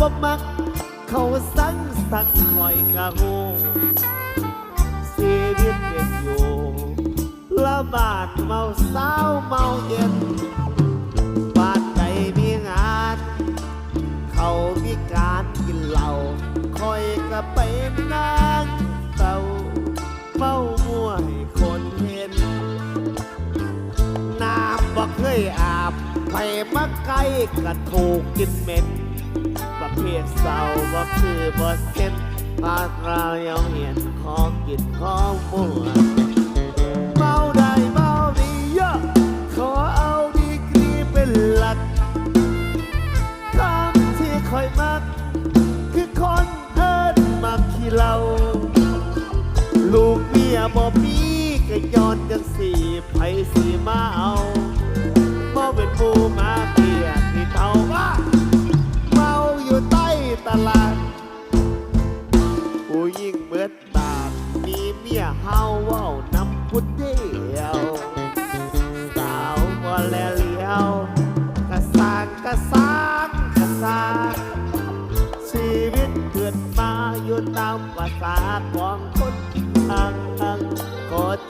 บ่มัก เขาสั่งสั่งคอยกะหูชีวิตเป็นอยู่ละบาดเมาเศร้าเมาเย็นบานใดมีงาน เขามีการกินเหล้าคอยก็ไปนั่งเศร้าเมามั่วให้คนเห็น น้ำบ่เคยอาบไผมาไกลก็ถูกกินเหม็น ประเภทเศร้าบ่คือบ่เซ็นพาดรายังเห็นของกินของมั่วเมาได้เมาดีเยอะขอเอาดีกรีเป็นหลักคำที่คอยมัก คือคนเอินมักขี้เหล่าลูกเมียบ่มีก็ย้อนจังสีไผสีมาเอา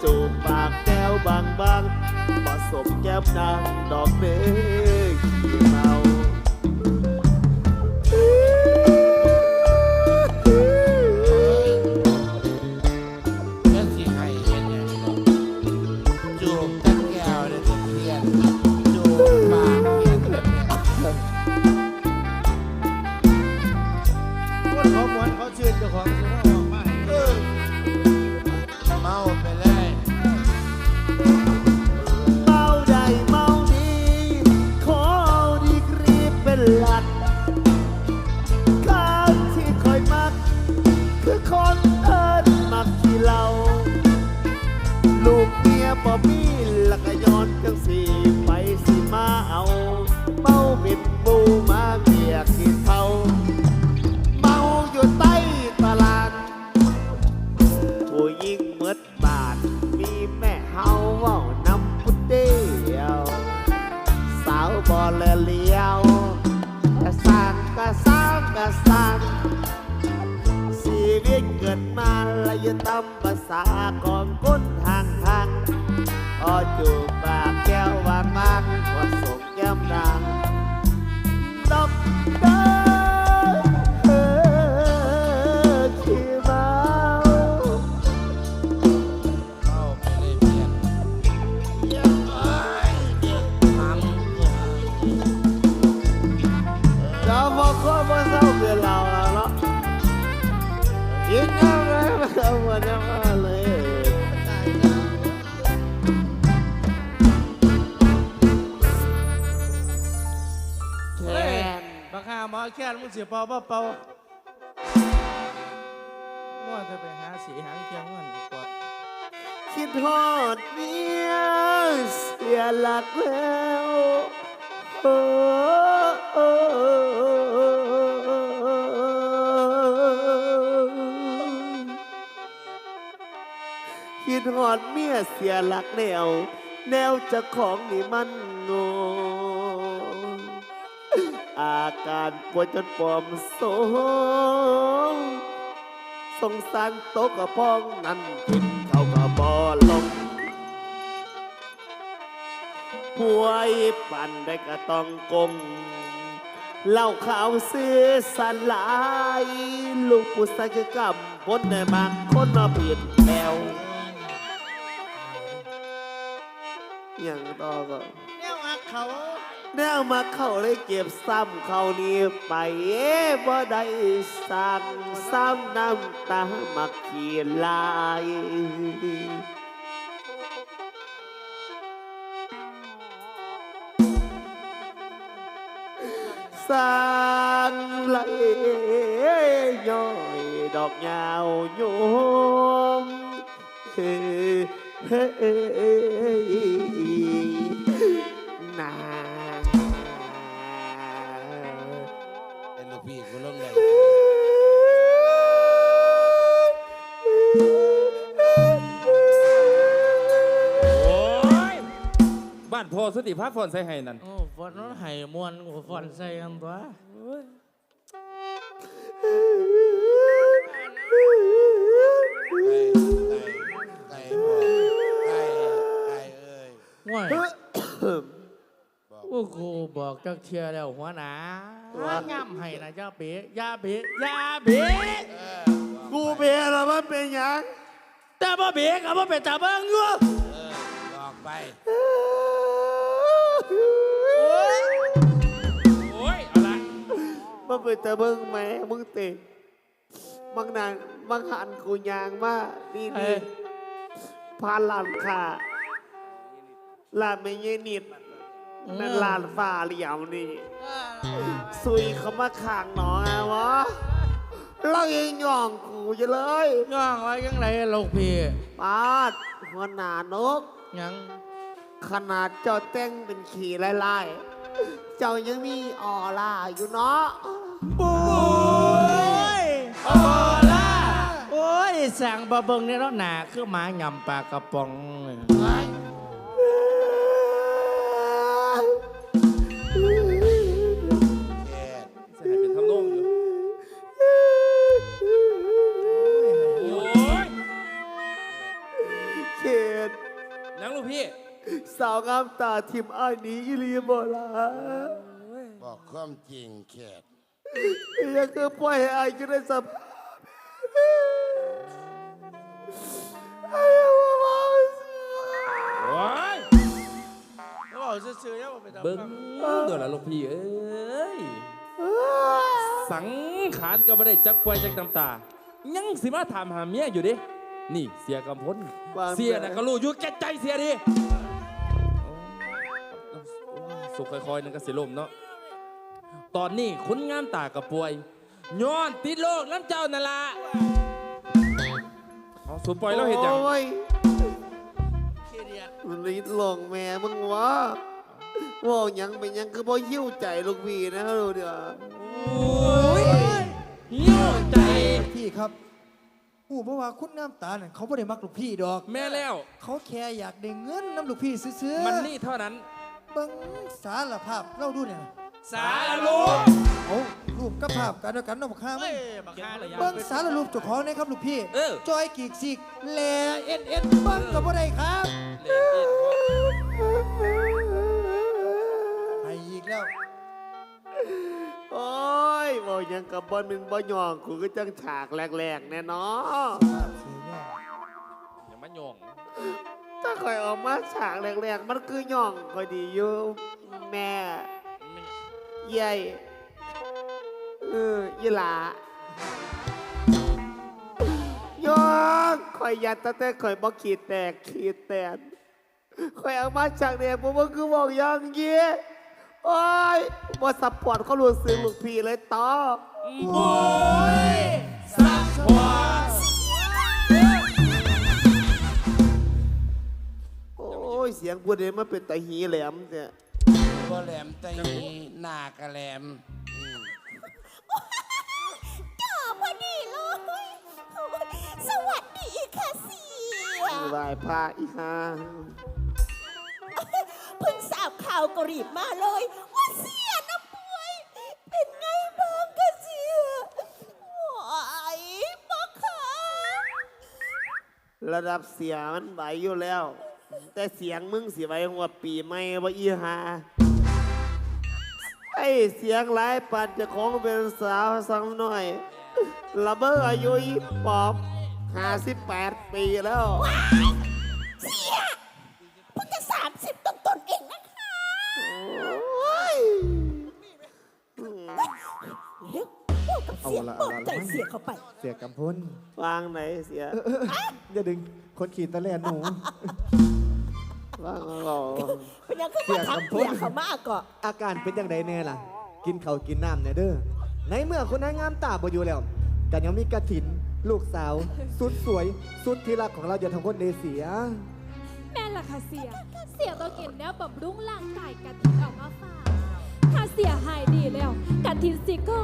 จูบปากแก้วบางบางผสมแก้มนางดอกเมฆ ยิ่งเมืดบาท มีแม่เฮาเว้านำพุดเดียว สาวบอลเลียวกะสานกะสางกะสานชีวิตเกิดมาและยตำภาษาของคนทางทางพอจูบ เสียเป่าบ่เป่าว่าจะไปหาสีหางเคียงมันกว่าคิดฮอดเมียเสียหลักแล้วโอ้โอ้คิดฮอดเมียเสียหลักแนว แนวจะของนี่มันโงง อาการปวดจนปลอมโสงสงสารโตกกระพองนั่นกินเขาก็บอลงป่วยปั่นได้ก็ต้องกงเหล่าขาวซื้อสันหลาย ลูกผู้ชายคือกำพ้นในมากคนมาเปลี่ยนแถวอย่างต่อก็แนวอักเขา แนวมาเข้าเลยเก็บซ้ำเขานี้ไปเอ้บ่ได้สั่งซ้ำน้ำตามักขีลายสร้างไหลย้อยดอกยาวโยมเฮ้เฮ้ สติภาพฟอนใส่ให้นั่นโอ้ฟอนนั้นไห้มวนกูฟอนใส่กันตัวไก่ไก่บอกไก่ไก่เอ้ยห่วยบอกโอ้โหบอกจักเทียแล้วหัวหนาย่ำให้นะย่าเบะย่าเบะย่าเบะเออบอกกูเบลแล้วมันเป็นหยังแต่บ่เบะกับบ่เป็นตาเบิ่งอยู่เออบอกไป มันเป็นแต่เบิ่งแม่มึงเตะบางนานบางหันกูยางมานี่เอ้นี่ยพานลานค่ะลานไม่เย็นนิดนั่นลานฟ้าเหลี่ยมนี่สุยเขามาขางหนอไงวะเราเองย่องกูจะเลยย่องไว้ยังไงลูกพี่ปาดหัวหนานก ยังขนาดเจ้าแต่งเป็นขี่ไล่ๆเจ้ายังมีออร่าอยู่เนาะ ปุ้ยโอ้ล่ะโอ้ยสั่งบะเบิงเนี่ยเนาะหนาคือหมาหยำปลากระป๋องไอ้แกใส่เป็นทำนองอยู่โอ้ยเขตนังลูกพี่ สาวงามตาทิมอ้ายนี้อีหลีบ่ล่ะบอกความจริงแขก ยังคือปล่อยให้อ้ายอยู่ในสภาพไอ้บ่บ่โอ้ยแล้วบอกซื่อๆแล้วบอกไปทำเบิ้งครับเดี๋ยวละลูกพี่เอ้ย สังขารก็ไม่ได้จักไฟจักน้ำตา ยังสิมาถามหาเมียอยู่ดิ นี่เสียกำพลเสียน่ะก็รู้อยู่แก่ใจเสียดิสุขค่อยๆนั่นก็สิลมเนาะ ตอนนี้คุณงามตากับป่วยย้อนติดโรคน้ำเจ้านั่นละเอาสุปล่อยเราเห็นอย่างโอ้ยขี้เดียดมันลิดลงแม่มึงวะว่าหยังเป็นหยังคือบ่หิ้วใจลูกพี่นะดูเดี๋ยวโอ้ยเหี่ยวใจพี่ครับหูเพราะว่าคุณน้ำตาเนี่ยเขาไม่ได้มักลูกพี่ดอก แม่แล้ว เขาแค่อยากได้เงินน้ำลูกพี่ซื้อๆมันนี่เท่านั้นเบิ่งสารภาพเล่าดูเนี่ย สารลูกเอารูปกับภาพกันด้วยกันเนาะบักข้ามัเฮ้นยบักฮาเลยเบิ่งสารรูปเจ้าของนะครับลูกพี่ เออ จอยกีกซิกแลเอ็นเอ็นเบิ่งก็บ่ได้ครับเล่นเล่นพ่อไปอีกแล้วโอ้ยบ่หยังกับบอลมึงบ่ยองกูก็จังฉากแรกๆแน่เนาะอย่ามาหย่องถ้าคอยออกมาฉากแรกๆ มันคือย่องคอยดีอยู่แม่ ใหญ่เออยี่หลายองคอยยัดตั้งแต่คอยบ่ขีดแตกขีดแตนคอยออกมาฉากแรกผมก็คือบอกอยังเงี้ยโอ้ยบ่ซัพพอร์ตเขารู้สึกลูกพี่เลยต่อโอ้ยสักพอโอ้ยเสียงพูดเองมันเป็นตะหีแหลมเนี่ย บ่แหลมตะนีหน้ากะแหลมอืมจ๋าพอดีเลยสวัสดีค่ะเสียไหวพระอีกฮะเพิ่งทราบข่าวกรีบมาเลยว่าเสียนะป่วย เป็นไงบ้างคะเสียไหวปะคะระดับเสียมันไหวอยู่แล้ว แต่เสียงมึงสิไหวหัวปีไม่ว่าอีฮาไอ เสียงหลายปันจะของเป็นสาวสังหน่อยระเบิดอายุอีปอบห้าสิบแปดปีแล้วเสียเพิ่งจะสามสิบต้นๆเองนะคะโอ้ยเร็วพูดกับเสียเปิดใจเสียเข้าไป เสียกำพลวางไหนเสีย อย่าดึงคนขี่ตะแลนหนูวาง เราเป็นยังขึ้นมาทักเสียเขามากเก่อนอาการเป็นอย่างไรแน่ล่ะ กินเขาวกินน้ำเนี่ยเด้อในเมื่อคนนางงามตาบ่อยู่แล้วกันยังมีกระถิน ลูกสาว สุดสวย สุดที่รักของเราอย่าทำคนเดเสีย แม่ล่ะค่ะเสีย เสียต้องกินแนวบำรุงร่างกายกะทินออกมาฝากถ้าเสียหายดีแล้วกะทินสิก็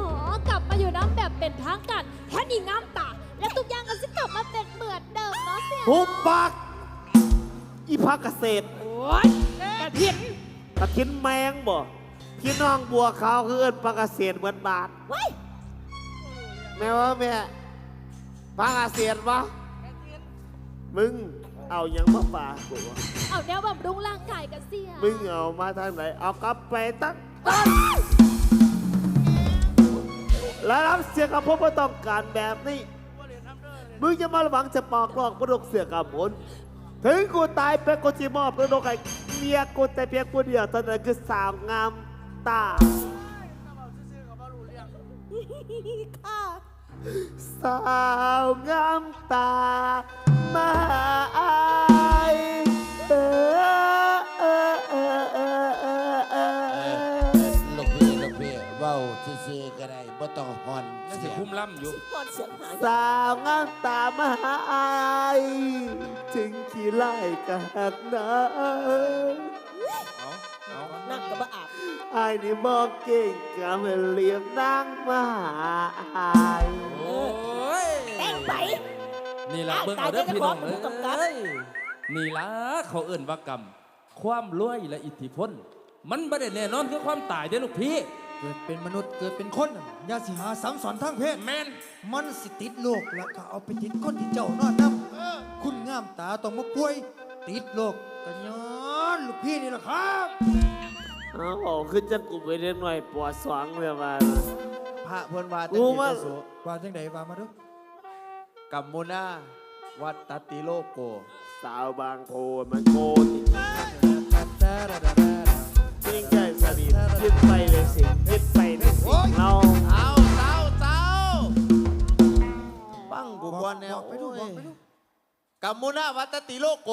กลับมาอยู่น้ำแบบเป็นทางการแทนอีกน้ำตา และทุกอย่างก็จะกลับมาเป็นเหมือนเดิมเนาะเสีย หุบปาก อีพักเกษตรโอ๊ยกะทินกระทินแมงบ่พี่น้องบัวขาวคือเอินปลาเกษตรเหมือนบาทไว้แม่ว่าแม่ฟังอาเซียนปะมึงเอาหยังมาป่ากกูวะเอาแนวบำรุงร่างกายกันเสียมึงเอามาทางไหนเอากลับไปตั้งต้นแล้วรับเสียกับพวกไม่ต้องการแบบนี้ มึงจะมาหวังจะปอกลอกมรดกเสือกับผล ถึงกูตายไปกูจะมอบมรดกให้เมียกูแต่เพียงผู้เดียวเท่านั้นคือสาวงามตา ค่ะสาวงามตามาอายเออ ต้องฮอนนั่นสิเสียงคุ้มล่ำอยู่ก่อนเสียงหายสาวงามตามหาอายถึงขี้ไล่กะหักนะเอาเอานั่งกับอาบอายนี่บอกเก่งกะมันเลี้ยงนางมาหาอายโอ้ยแต่งไปนี่ละอ้าวเบิ่งเอาเด้อตายได้พี่น้องแต่ของผู้กำกับเอ้ยนี่ละเขาเอิ่นว่ากรรม ความรวยและอิทธิพล มันบ่ได้แน่นอนคือความตายเด้อลูกพี่ เกิดเป็นมนุษย์เกิดเป็นคนน่ะอย่าสิหาสังสอนทางเพศแมนมันสิติดโลกแล้วก็เอาไปติดคนที่เจ้านอนนำคุณงามตาต้องมาป่วย ติดโลกกันย้อนลูกพี่นี่แหละครับเอาบอกขึ้นจะกูไปเรียนหน่อยปวดสวงเลยว่าพระเพิ่นว่ากูว่าจังสิว่าจังไดว่ามาเดูกัมมุนาวัตติโลโก สาวบางโพมันโกน กัมมุนาวัตติโลโก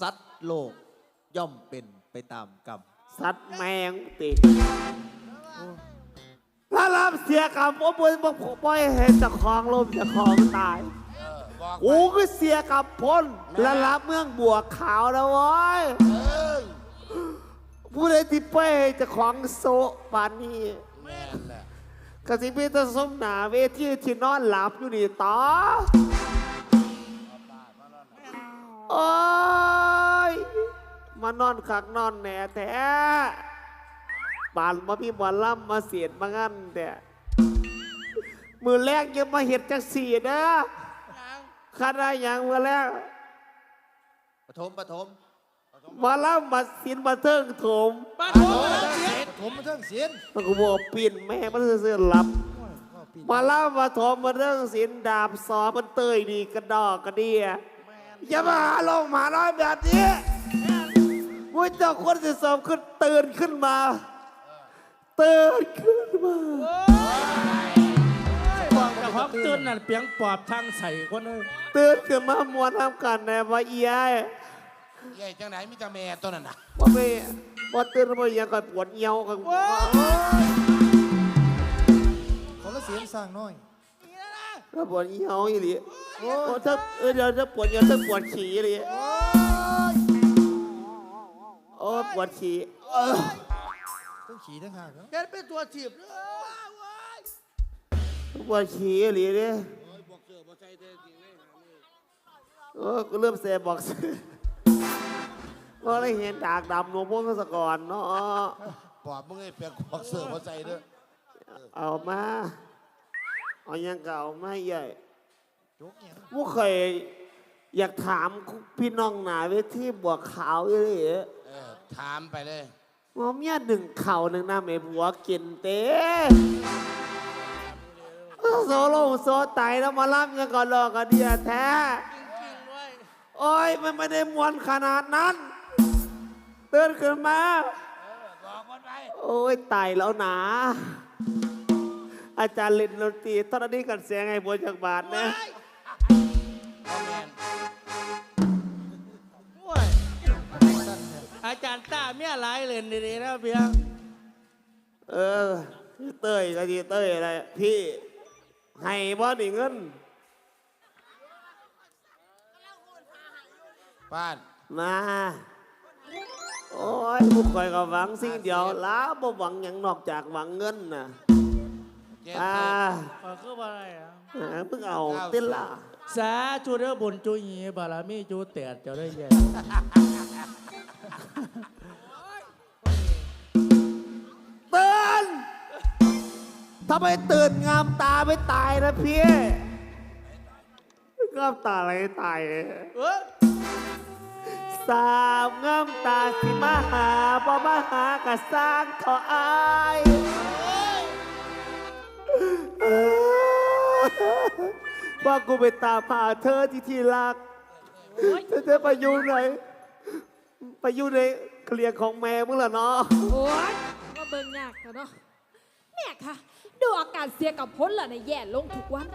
สัตว์โลกย่อมเป็นไปตามกรรมสัตว์แมงติถ้ารับเสียกรรมว่าบุญบอกปล่อยให้เจะคลองลมเจะคลองตายเออบอกกูก็เสียกับพ้นและรับเมืองบัวขาวนะเว้ยเออผู้ใดที่ไปให้เจะของโซะปานนี้แม่นแหละกสิพีตสมหนาเวทีที่นอนหลับอยู่นี่ต่อ โอ้ย มานอนขักนอนแหน่แท้ปานมาพี่บอลล่ำมาเสียดมางั้นแต่มือแรกยังมาเห็ดจักสีนะข้าได้ยังมือแรกปฐมปฐมมาล่ำมาสินมาเทิงโถมบ้านผมมาเทิงเสียนมันก็บอกปิ่นแม่มันเสื่อหลับมาเล่ามาถมมาเรื่องศิลดาบสอมันเตยดีกระดอกกระเดีย อย่ามาหาลงหมาน้อยแบบนี้มุ้ยเจ้าคนที่สองขึ้นตื่นขึ้นมา ตื่นขึ้นมาแต่พอตื่นนั่นเปียงปอบทางใส่คนเลยตื่นขึ้นมามวนทำกันแน่ว่าเอียยใหญ่จังไหนมีแต่แม่ตัวนั้นน่ะว่าไม่ว่าตื่นมาอย่างกันปวดเหี่ยวกันคนละเสียนสร้างน้อยก็ปวดเหี่ยวอีหลี โอ้ถ้าเออเดี๋ยวจะปวดเหี่ยวถ้าปวดฉี่อีหลีโอ้ปวดฉี่เออต้องขี่ทั้งหากเนอะแกเป็นตัวถีบเด้อปวดฉี่อีหลีเด้โอ้กูเริ่มเสพบอกเสือก็เลยเห็นดากดำหลวงพ่อสก่อนเนาะปอบมึงไอ้เปียกบอกเสือบ่ใจเด้อเอามา เอายังเก่ามาใหญ่จุ กเนี่ยผู้เคยอยากถามพี่น้องหนาเวทีบวกขาวอยู่เลยเออถามไปเลยว่าเมียหนึ่งเข่าหนึ่งน้ำไอ้ผัวกินเต้โซโลโซไตแล้วมาล่ำยังก่อนรอกันเดียแท้โอ้ยมันไม่ได้มวนขนาดนั้นเตือนขึ้นมาบอกมันไปโอ้ยตายแล้วหนาอาจารย์เล่นดนตรีตอนนี้กันเสียงไอ้บัวจากบาทนะ อาจารย์ต้าเมียหลายเลยดีๆนะเพียงเออพี่เต้ยก็ดีเต้ยอะไรพี่ให้บ่หนีเงินป้านมาโอ้ยพวกคอยก็หวังสิ่งเดียวล้าบ่หวังอย่างนอกจากหวังเงินน่ะเจ็ดอ่าเจ็ดเออคือว่าอะไรอะหาเพิ่งเอาติล่ะสาจูเด้อบุญจูหีบารมีจูเตียดเจะได้แย่เตือนทำไมไปตื่นงามตาไม่ตายนะพี่งามตาอะไรตายเออสาวงามตาสิมาหาบ่มาหากะสร้างเถออายว่ากูไปตามหาเธอที่ที่รักโอ้ยเธอจะไปอยู่ไหน ไปอยู่ในเคลียร์ของแม่มึงเหรอเนาะโอ้ยมาเบิ่งยากกันเนาะแม่คะดูอาการเสียกับพ้นล่ะในแย่ลงทุกวัน